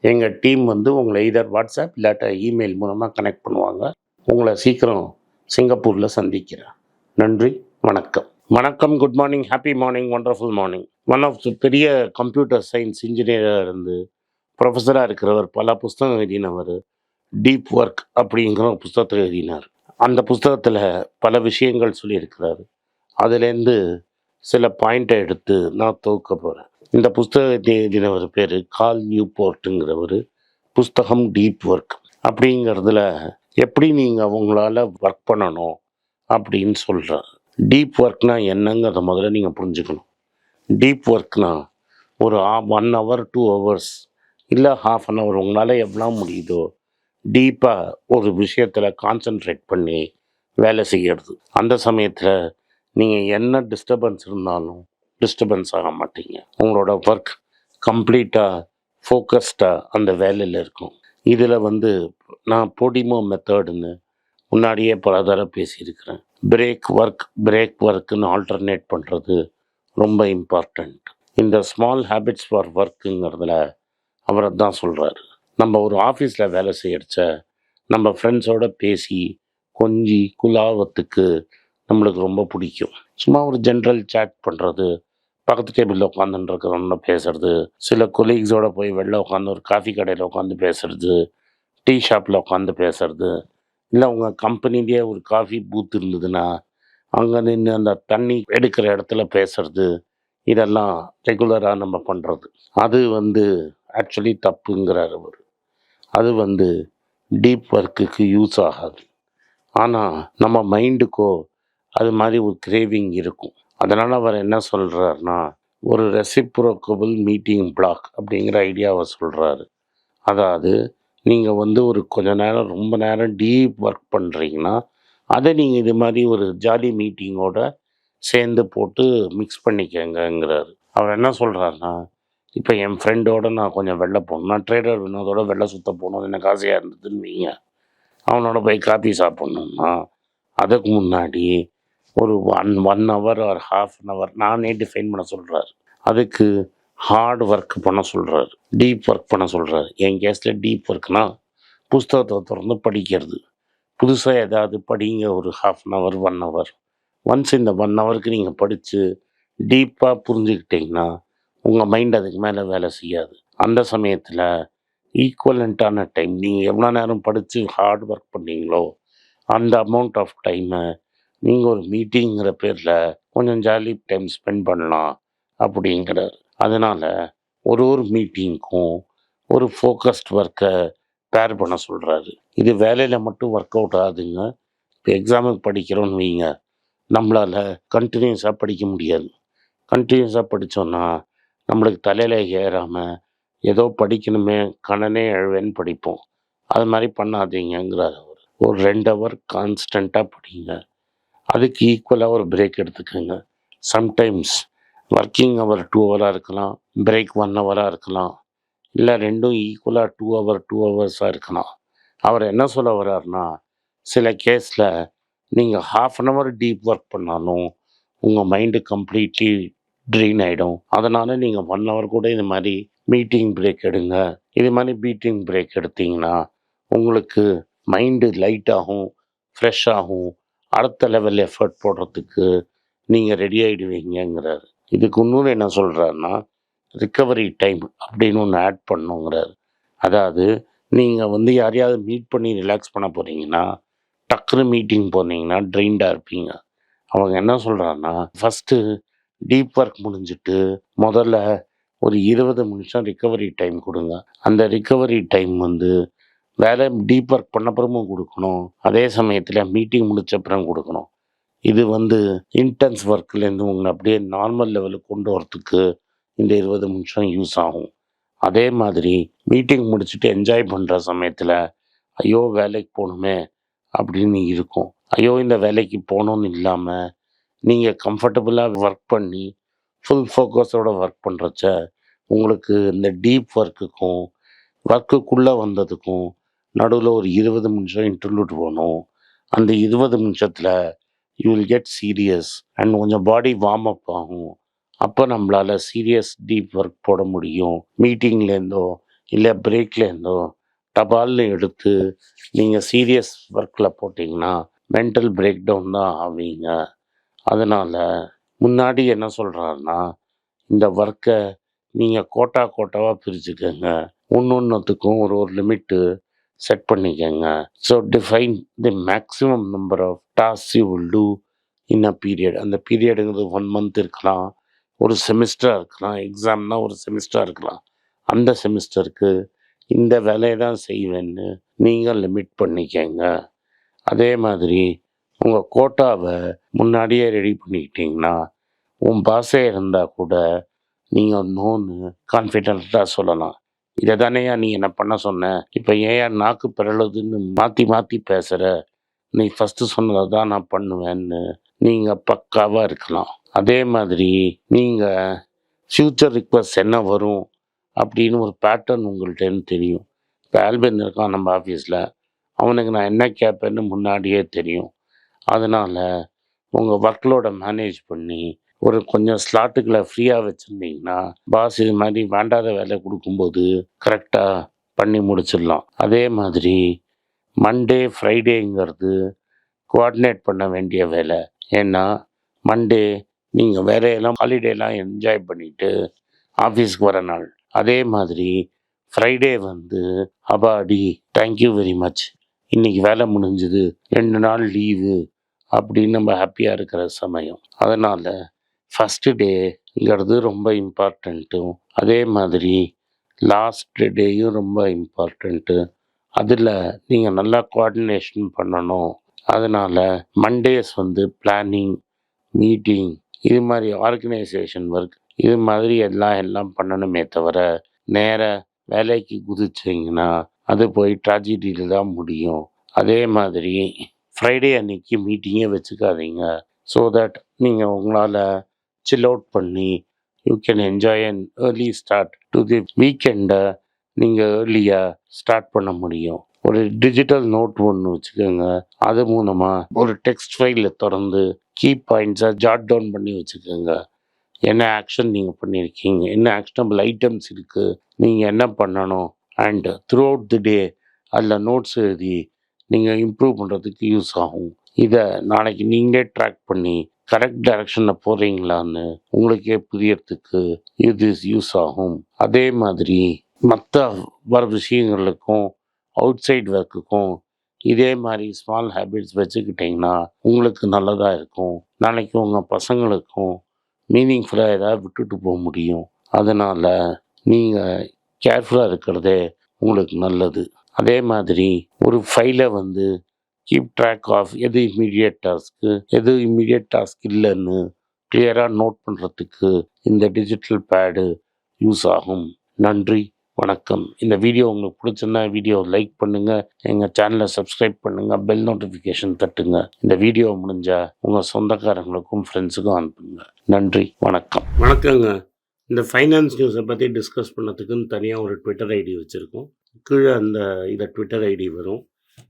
எங்கள் டீம் வந்து உங்களை இதர் வாட்ஸ்அப் இல்லாட்ட இமெயில் மூலமாக கனெக்ட் பண்ணுவாங்க. உங்களை சீக்கிரம் சிங்கப்பூரில் சந்திக்கிறேன். நன்றி வணக்கம். வணக்கம் good morning happy morning wonderful morning one of the பெரிய கம்ப்யூட்டர் சயின்ஸ் இன்ஜினியராக இருந்து ப்ரொஃபஸராக இருக்கிறவர் பல புஸ்தகம் எழுதினவர் டீப் ஒர்க் அப்படிங்கிற ஒரு புஸ்தகத்தை எழுதினார். அந்த புஸ்தகத்தில் பல விஷயங்கள் சொல்லியிருக்கிறாரு. அதுலேருந்து சில பாயிண்ட்டை எடுத்து நான் தொகுக்க போகிறேன் இந்த புஸ்தகத்தை எழுதினவர் பேர் கால் நியூ போர்ட்டுங்கிறவர் புஸ்தகம் டீப் ஒர்க். அப்படிங்கிறதுல எப்படி நீங்கள் அவங்களால ஒர்க் பண்ணணும் அப்படின்னு சொல்கிறார் டீப் ஒர்க்னால் என்னங்கிறத முதல்ல நீங்கள் புரிஞ்சுக்கணும். டீப் ஒர்க்னால் ஒரு ஒன் ஹவர் டூ ஹவர்ஸ் இல்லை ஹாஃப் அன் ஹவர் உங்களால் எவ்வளோ முடியுதோ டீப்பாக ஒரு விஷயத்தில் கான்சென்ட்ரேட் பண்ணி வேலை செய்யறது. அந்த சமயத்தில் நீங்கள் என்ன டிஸ்டர்பன்ஸ் இருந்தாலும் டிஸ்டர்பன்ஸ் ஆக மாட்டீங்க. உங்களோட ஒர்க் கம்ப்ளீட்டாக ஃபோக்கஸ்டாக அந்த வேலையில் இருக்கும். இதில் வந்து நான் பொடிமோ மெத்தடுன்னு முன்னாடியே பல தடவை பேசியிருக்கிறேன். பிரேக் ஒர்க் பிரேக் ஒர்க்குன்னு ஆல்டர்னேட் பண்ணுறது ரொம்ப இம்பார்ட்டண்ட் இந்த ஸ்மால் ஹேபிட்ஸ் ஃபார் ஒர்க்குங்கிறதுல அவரை தான் சொல்கிறாரு நம்ம ஒரு ஆஃபீஸில் வேலை செய்யறச்ச நம்ம ஃப்ரெண்ட்ஸோட பேசி கொஞ்சி குலாவத்துக்கு நம்மளுக்கு ரொம்ப பிடிக்கும். சும்மா ஒரு ஜென்ரல் சேட் பண்ணுறது பக்கத்து டேபிளில் உட்காந்துட்டு இருக்கிறவங்க பேசுறது. சில கொலீக்ஸோட போய் வெளில உட்காந்து ஒரு காஃபி கடையில் உட்காந்து பேசுறது. டீ ஷாப்பில் உட்காந்து பேசுறது. இல்லை உங்கள் கம்பெனிலேயே ஒரு காஃபி பூத் இருந்ததுன்னா அங்கே நின்று அந்த தண்ணி எடுக்கிற இடத்துல பேசுறது. இதெல்லாம் ரெகுலராக நம்ம பண்ணுறது அது வந்து ஆக்சுவலி தப்புங்கிறார் அவர். அது வந்து டீப் ஒர்க்குக்கு யூஸ் ஆகாது. ஆனால் நம்ம மைண்டுக்கோ அது மாதிரி ஒரு கிரேவிங் இருக்கும். அதனால் அவர் என்ன சொல்கிறாருன்னா ஒரு ரெசிப்ரோக்கபிள் மீட்டிங் பிளாக் அப்படிங்கிற ஐடியாவை சொல்கிறாரு அதாவது நீங்கள் வந்து ஒரு கொஞ்ச நேரம் ரொம்ப நேரம் டீப் ஒர்க் பண்ணுறீங்கன்னா அதை நீங்கள் இது மாதிரி ஒரு ஜாலி மீட்டிங்கோட சேர்ந்து போட்டு மிக்ஸ் பண்ணிக்கங்கிறாரு அவர் என்ன சொல்கிறாருன்னா இப்போ என் ஃப்ரெண்டோட நான் கொஞ்சம் வெளில போகணும். நான் ட்ரேடர் வினோதோட வெளில சுத்த போகணும். எனக்கு ஆசையாக இருந்ததுன்னு வைங்க. அவனோட போய் காஃபி சாப்பிட்ணுன்னா அதுக்கு முன்னாடி ஒரு ஒன் ஒன் ஹவர் ஒரு ஹாஃப் அன் ஹவர் நானே டிஃபைன் பண்ண சொல்கிறாரு அதுக்கு ஹார்ட் ஒர்க் பண்ண சொல்கிறாரு டீப் ஒர்க் பண்ண சொல்கிறாரு என் கேஸில் டீப் ஒர்க்னால் புஸ்தகத்தை திறந்து படிக்கிறது. புதுசாக ஏதாவது படிங்க ஒரு half an hour one hour once இந்த ஒன் ஹவருக்கு நீங்கள் படித்து டீப்பாக புரிஞ்சுக்கிட்டீங்கன்னா உங்கள் மைண்ட் அதுக்கு மேலே வேலை செய்யாது. அந்த சமயத்தில் ஈக்குவலண்ட்டான டைம் நீங்கள் எவ்வளோ நேரம் படித்து ஹார்ட் ஒர்க் பண்ணீங்களோ அந்த அமௌண்ட் ஆஃப் டைமை நீங்கள் ஒரு மீட்டிங்கிற பேரில் கொஞ்சம் ஜாலி டைம் ஸ்பெண்ட் பண்ணலாம் அப்படிங்கிறார். அதனால் ஒரு ஒரு மீட்டிங்க்கும் ஒரு ஃபோக்கஸ்ட் ஒர்க்கை பேர் பண்ண சொல்கிறாரு இது வேலையில் மட்டும் ஒர்க் அவுட் ஆகுதுங்க. இப்போ எக்ஸாமுக்கு படிக்கிறோன்னு வைங்க. நம்மளால் கண்டினியூஸாக படிக்க முடியாது. கண்டினியூஸாக படித்தோன்னா நம்மளுக்கு தலையில் ஏறாமல் ஏதோ படிக்கணுமே கணனே எழுவேன்னு படிப்போம். அது மாதிரி பண்ணாதீங்கிறார் அவர். ஒரு ரெண்டு ஹவர் கான்ஸ்டண்ட்டாக படிங்க. அதுக்கு ஈக்குவலாக ஒரு பிரேக் எடுத்துக்கோங்க. சம்டைம்ஸ் ஒர்க்கிங் ஹவர் டூ ஹவராக இருக்கலாம். பிரேக் ஒன் ஹவராக இருக்கலாம். இல்லை ரெண்டும் ஈக்குவலாக டூ ஹவர் டூ ஹவர்ஸாக இருக்கலாம். அவர் என்ன சொல்ல வர்றாருன்னா சில கேஸில் நீங்கள் half an hour deep work பண்ணாலும் உங்கள் மைண்டு கம்ப்ளீட்லி ட்ரெயின் ஆகிடும் அதனால் நீங்கள் ஒன் ஹவர் கூட இது மாதிரி மீட்டிங் பிரேக் எடுங்க. இது மாதிரி மீட்டிங் பிரேக் எடுத்தீங்கன்னா உங்களுக்கு மைண்டு லைட் ஆகும் ஃப்ரெஷ் ஆகும். அடுத்த லெவல் எஃபர்ட் போடுறதுக்கு நீங்கள் ரெடி ஆகிடுவீங்கங்கிறாரு இதுக்கு இன்னொன்று என்ன சொல்கிறாருன்னா ரிக்கவரி டைம் அப்படின்னு ஒன்று ஆட் பண்ணுங்கிறாரு. அதாவது நீங்கள் வந்து யாரையாவது மீட் பண்ணி ரிலாக்ஸ் பண்ண போகிறீங்கன்னா டக்குனு மீட்டிங் போனீங்கன்னா ட்ரெயின்டாக இருப்பீங்க. அவங்க என்ன சொல்கிறாங்கன்னா ஃபஸ்ட்டு டீப் ஒர்க் முடிஞ்சிட்டு முதல்ல ஒரு இருபது நிமிஷம் ரிக்கவரி டைம் கொடுங்க. அந்த ரிக்கவரி டைம் வந்து வேலை டீப் ஒர்க் பண்ண அப்புறமும் கொடுக்கணும். அதே சமயத்தில் மீட்டிங் முடிச்ச அப்புறம் கொடுக்கணும். இது வந்து இன்டென்ஸ் ஒர்க்லேருந்து உங்களை அப்படியே நார்மல் லெவலுக்கு கொண்டு வரத்துக்கு இந்த இருபது நிமிஷம் யூஸ் ஆகும். அதே மாதிரி மீட்டிங் முடிச்சுட்டு என்ஜாய் பண்ணுற சமயத்தில் ஐயோ வேலைக்கு போகணுமே அப்படின்னு இருக்கும். ஐயோ இந்த வேலைக்கு போகணும்னு இல்லாமல் நீங்கள் கம்ஃபர்டபுளாக ஒர்க் பண்ணி ஃபுல் ஃபோக்கஸோட ஒர்க் பண்ணுறச்ச உங்களுக்கு இந்த டீப் ஒர்க்குக்கும் ஒர்க்குக்குள்ளே வந்ததுக்கும் நடுவில் ஒரு இருபது நிமிஷம் இன்டர்லூட் போகணும் அந்த இருபது நிமிஷத்தில் you will get serious and கொஞ்சம் பாடி வார்ம் அப் ஆகும். அப்போ நம்மளால் சீரியஸ் டீப் ஒர்க் போட முடியும். மீட்டிங்லேருந்தோ இல்லை பிரேக்லேருந்தோ டபால்னு எடுத்து நீங்கள் சீரியஸ் ஒர்க்கில் போட்டிங்கன்னா மென்டல் பிரேக் டவுன் தான் ஆவீங்க. அதனால் முன்னாடி என்ன சொல்கிறாருன்னா இந்த ஒர்க்கை நீங்கள் கோட்டா கோட்டாவாக பிரிச்சுக்கோங்க. ஒன்று ஒன்றுத்துக்கும் ஒரு ஒரு லிமிட்டு செட் பண்ணிக்கோங்க. So define the maximum number of task you will do in a period அந்த பீரியடுங்கிறது ஒன் மந்த் இருக்கலாம். ஒரு செமிஸ்டராக இருக்கலாம். எக்ஸாம்னா ஒரு செமிஸ்டராக இருக்கலாம். அந்த செமிஸ்டருக்கு இந்த வேலையை தான் செய்வேன்னு நீங்கள் லிமிட் பண்ணிக்கங்க. அதே மாதிரி உங்கள் கோட்டாவை முன்னாடியே ரெடி பண்ணிக்கிட்டிங்கன்னா உன் பாசே இருந்தால் கூட நீங்கள் நோன்னு கான்ஃபிடென்ட்டாக சொல்லலாம். இதை தானேயா நீ என்ன பண்ண சொன்ன? இப்போ ஏன் நாக்கு பிறழுதுன்னு மாற்றி மாற்றி பேசுகிற நீ ஃபஸ்ட்டு சொன்னதை தான் நான் பண்ணுவேன்னு. நீங்கள் பக்காவாக இருக்கலாம். அதே மாதிரி நீங்கள் ஃப்யூச்சர் ரிக்வஸ்ட் என்ன வரும் அப்படின்னு ஒரு பேட்டர்ன் உங்கள்கிட்டன்னு தெரியும். இப்போ ஆல்பன் இருக்கான் நம்ம ஆஃபீஸில் அவனுக்கு நான் என்ன கேட்பேன்னு முன்னாடியே தெரியும். அதனால் உங்கள் ஒர்க்லோட மேனேஜ் பண்ணி ஒரு கொஞ்சம் ஸ்லாட்டுகளை ஃப்ரீயாக வச்சுருந்தீங்கன்னா பாஸ் இது மாதிரி வேண்டாத வேலை கொடுக்கும்போது கரெக்டாக பண்ணி முடிச்சிடலாம். அதே மாதிரி மண்டே ஃப்ரைடேங்கிறது கோஆர்டினேட் பண்ண வேண்டிய வேலை. ஏன்னா மண்டே நீங்கள் வேலையெல்லாம் ஹாலிடேலாம் என்ஜாய் பண்ணிவிட்டு ஆஃபீஸ்க்கு வர நாள். அதே மாதிரி ஃப்ரைடே வந்து அபாடி தேங்க்யூ வெரி மச் இன்னைக்கு வேலை முடிஞ்சுது. ரெண்டு நாள் லீவு அப்படின்னு நம்ம ஹாப்பியாக இருக்கிற சமயம். அதனால் ஃபஸ்ட்டு டேங்கிறது ரொம்ப இம்பார்ட்டண்ட்டும் அதே மாதிரி லாஸ்ட் டேயும் ரொம்ப இம்பார்ட்டண்ட்டு அதில் நீங்கள் நல்லா கோஆர்டினேஷன் பண்ணணும். அதனால் மண்டேஸ் வந்து பிளானிங் மீட்டிங் இது மாதிரி ஆர்கனைசேஷன் ஒர்க் இது மாதிரி எல்லாம் எல்லாம் பண்ணணுமே தவிர நேர வேலைக்கு குதிச்சிங்கன்னா அது போய் ட்ராஜடியில் தான் முடியும். அதே மாதிரி ஃப்ரைடே அன்னைக்கு மீட்டிங்கே வச்சுக்காதீங்க. ஸோ தட் நீங்கள் உங்களால் சில் அவுட் பண்ணி you can enjoy and early start to the வீக்கெண்டை நீங்கள் ஏர்லியாக ஸ்டார்ட் பண்ண முடியும். ஒரு டிஜிட்டல் நோட் ஒன்று வச்சுக்கோங்க. அது மூலமாக ஒரு டெக்ஸ்ட் ஃபைலில் திறந்து கீ பாயிண்ட்ஸை ஜாட் டவுன் பண்ணி வச்சுக்கோங்க. என்ன ஆக்ஷன் நீங்கள் பண்ணியிருக்கீங்க என்ன ஆக்ஷனபிள் ஐட்டம்ஸ் இருக்குது நீங்கள் என்ன பண்ணணும்? And throughout the day அதில் நோட்ஸ் எழுதி நீங்கள் இம்ப்ரூவ் பண்ணுறதுக்கு யூஸ் ஆகும். இதை நாளைக்கு நீங்களே ட்ராக் பண்ணி கரெக்ட் டைரக்ஷனில் போகிறீங்களான்னு உங்களுக்கே புரியறதுக்கு இது யூஸ் ஆகும். அதே மாதிரி மற்ற வர விஷயங்களுக்கும் அவுட் சைட் ஒர்க்குக்கும் இதே மாதிரி ஸ்மால் ஹேபிட்ஸ் வச்சுக்கிட்டிங்கன்னா உங்களுக்கு நல்லதாக இருக்கும். நாளைக்கு உங்கள் பசங்களுக்கும் மீனிங்ஃபுல்லாக ஏதாவது விட்டுட்டு போக முடியும். அதனால் நீங்கள் கேர்ஃபுல்லாக இருக்கிறதே உங்களுக்கு நல்லது. அதே மாதிரி ஒரு ஃபைலை வந்து கீப் ட்ராக் ஆஃப் எது இம்மீடியட் டாஸ்க்கு எது இம்மீடியட் டாஸ்க் இல்லைன்னு கிளியராக நோட் பண்ணுறதுக்கு இந்த டிஜிட்டல் பேடு யூஸ் ஆகும். நன்றி வணக்கம். இந்த வீடியோ உங்களுக்கு பிடிச்சிருந்தா வீடியோ லைக் பண்ணுங்கள் எங்கள் சேனலை சப்ஸ்கிரைப் பண்ணுங்கள் பெல் நோட்டிஃபிகேஷன் தட்டுங்க. இந்த வீடியோ முடிஞ்சால் உங்கள் சொந்தக்காரங்களுக்கும் ஃப்ரெண்ட்ஸுக்கும் அனுப்புங்க. நன்றி வணக்கம். வணக்கங்க. இந்த ஃபைனான்ஸ் நியூஸை பற்றி டிஸ்கஸ் பண்ணதுக்குன்னு தனியாக ஒரு ட்விட்டர் ஐடி வச்சுருக்கோம். கீழே அந்த இதை ட்விட்டர் ஐடி வரும்.